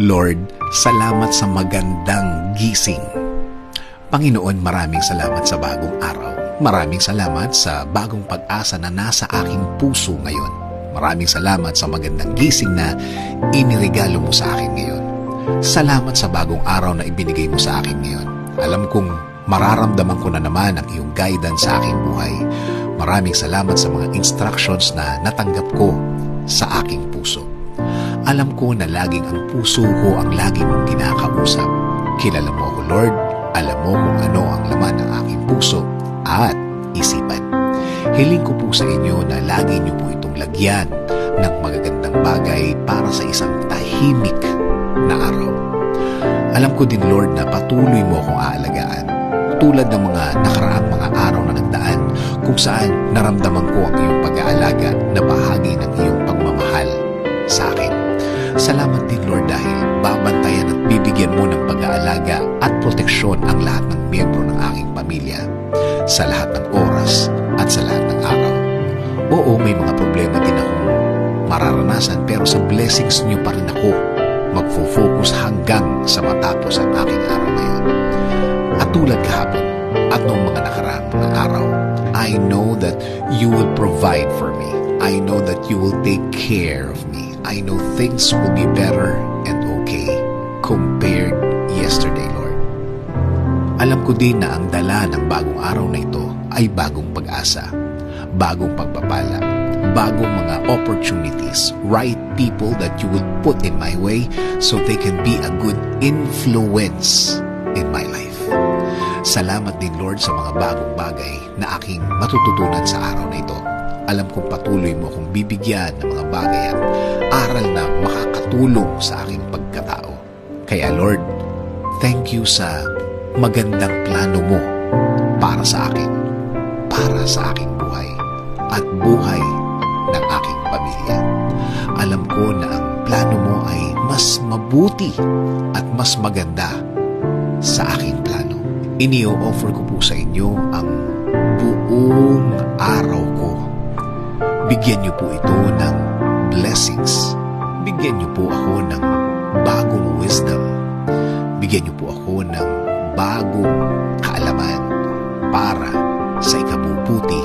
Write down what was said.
Lord, salamat sa magandang gising. Panginoon, maraming salamat sa bagong araw. Maraming salamat sa bagong pag-asa na nasa aking puso ngayon. Maraming salamat sa magandang gising na iniregalo mo sa akin ngayon. Salamat sa bagong araw na ibinigay mo sa akin ngayon. Alam kong mararamdaman ko na naman ang iyong guidance sa aking buhay. Maraming salamat sa mga instructions na natanggap ko sa aking puso. Alam ko na laging ang puso ko ang lagi mong kinakausap. Kilala mo ako, Lord. Alam mo kung ano ang laman ng aking puso at isipan. Hiling ko po sa inyo na lagi niyo po itong lagyan ng magagandang bagay para sa isang tahimik na araw. Alam ko din, Lord, na patuloy mo akong aalagaan. Tulad ng mga nakaraang mga araw na nagdaan kung saan naramdaman ko ang iyong pag-aalaga na bahagi ng iyong pagmamahal sa akin. Salamat din, Lord, dahil babantayan at bibigyan mo ng pag-aalaga at proteksyon ang lahat ng miyembro ng aking pamilya sa lahat ng oras at sa lahat ng araw. Oo, may mga problema din akong mararanasan pero sa blessings niyo pa rin ako magfo-focus hanggang sa matapos ang aking araw na yun. At tulad kahapon at noong mga nakaraang mga araw, I know that you will provide for me. I know that you will take care of me. I know things will be better and okay compared yesterday, Lord. Alam ko din na ang dala ng bagong araw na ito ay bagong pag-asa, bagong pagpapala, bagong mga opportunities, right people that you will put in my way so they can be a good influence in my life. Salamat din Lord sa mga bagong bagay na aking matututunan sa araw na ito. Alam kong patuloy mo akong bibigyan ng mga bagay at aral na makakatulong sa aking pagkatao. Kaya Lord, thank you sa magandang plano mo para sa akin, para sa aking buhay, at buhay ng aking pamilya. Alam ko na ang plano mo ay mas mabuti at mas maganda sa aking plano. Inio-offer ko po sa inyo ang buong araw ko. Bigyan niyo po ito ng blessings. Bigyan niyo po ako ng bagong wisdom. Bigyan niyo po ako ng bagong kaalaman para sa ikabubuti